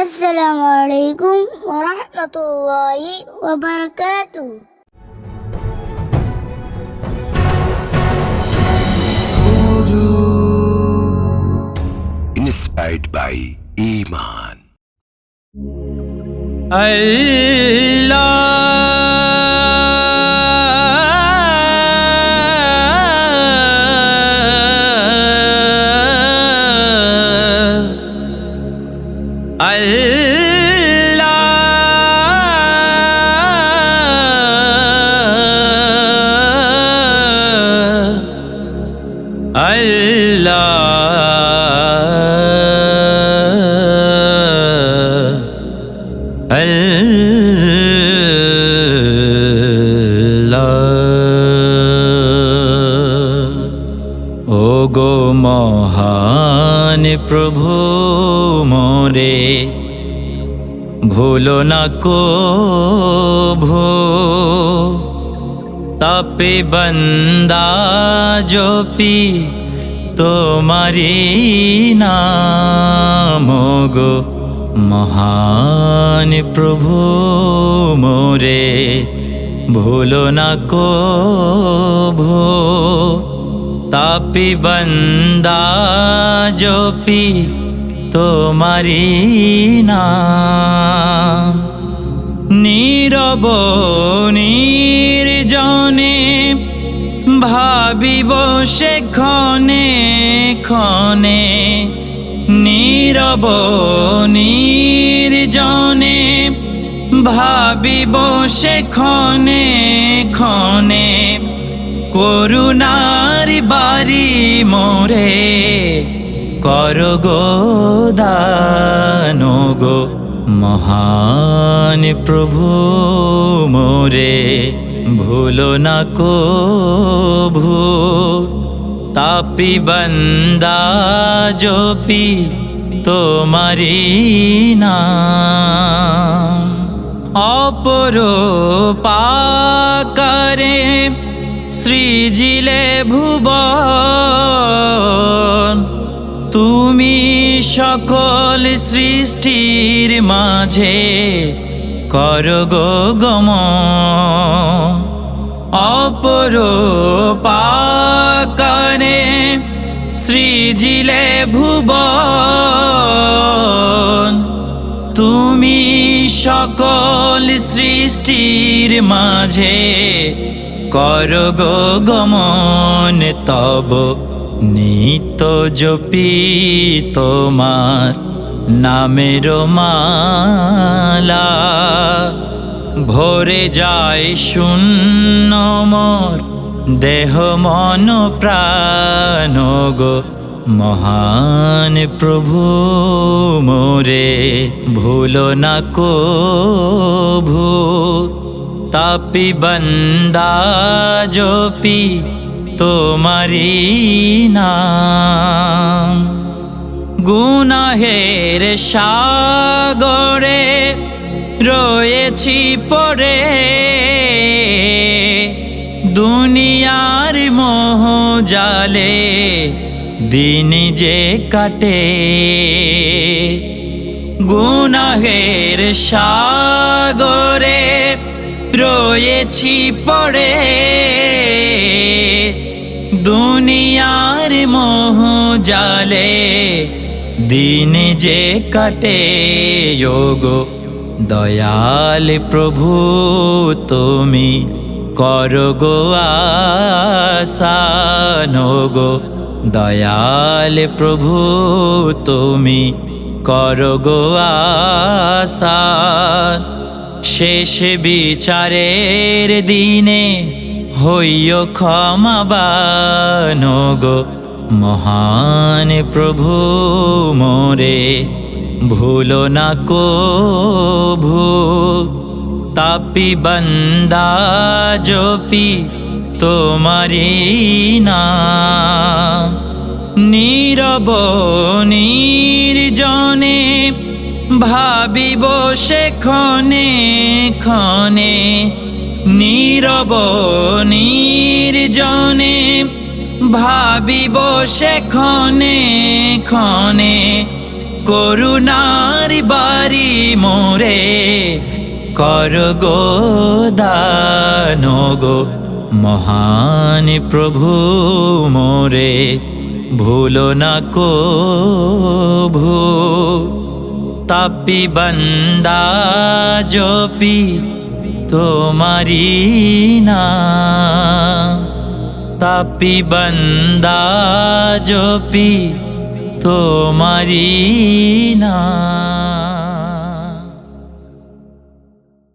السلام عليكم ورحمة الله وبركاته Inspired by Iman Allah মহান প্রভু মোরে, ভুলো না কো ভো তাপে বন্দা জপি তোমারি নাম গো মহান প্রভু মোরে, ভুলো না কো ভো তাপি বন্দা জপি তোমারি নাম। নীরব নির্জনে ভাবিব সে ক্ষণে ক্ষণে। নীরব নির্জনে ভাবিব সে ক্ষণে ক্ষণে। করুণার বাড়ি মোরে কর গো দানো গো মহান প্রভু মোরে ভুলো না কো ভূ তাপি বন্দা জপি তোমারি নাম অপর পাকারে সৃজিলে ভুবন। তুমি সকল সৃষ্টির মাঝে কর গো গম। অপর পাকারে সৃজিলে ভুবন। তুমি সকল সৃষ্টির মাঝে কর গো গমন, তব নিত্য জপি তোমার নামের মালা। ভরে যায় শূন্য মোর, দেহ মন প্রাণ গো মহান প্রভু। মোরে ভুলো না কো ভূ তাপি বন্দা জপি তোমারি নাম। গুনাহের সাগরে রয়েছি পড়ে। দুনিয়ার মোহ জালে দিন যে কাটে। গুনাহের সাগরে রয়েছি পড়ে দুনিয়ার মোহ জালে দিন যে কাটে যোগো দয়াল প্রভু, তুমি কর গো আসান গো দয়াল প্রভু, তুমি কর গো আসান শেষ বিচারের দিনে হইয় ক্ষমাবান গো মহান প্রভু মোরে, ভুলো না কো ভূ তাপি বন্দা জপি তোমারি নাম নীরব নির্জনে ভাবিব ক্ষণে ক্ষণে, নীরব নির্জনে। ভাবিব সে ক্ষণে ক্ষণে, করুণার বাড়ি মোরে। কর গো দান গো মহান প্রভু মোরে, ভুলো না কো ভূ তাপি বন্দা জপি তোমারি না। তাপি বন্দা জপি তোমারি নাম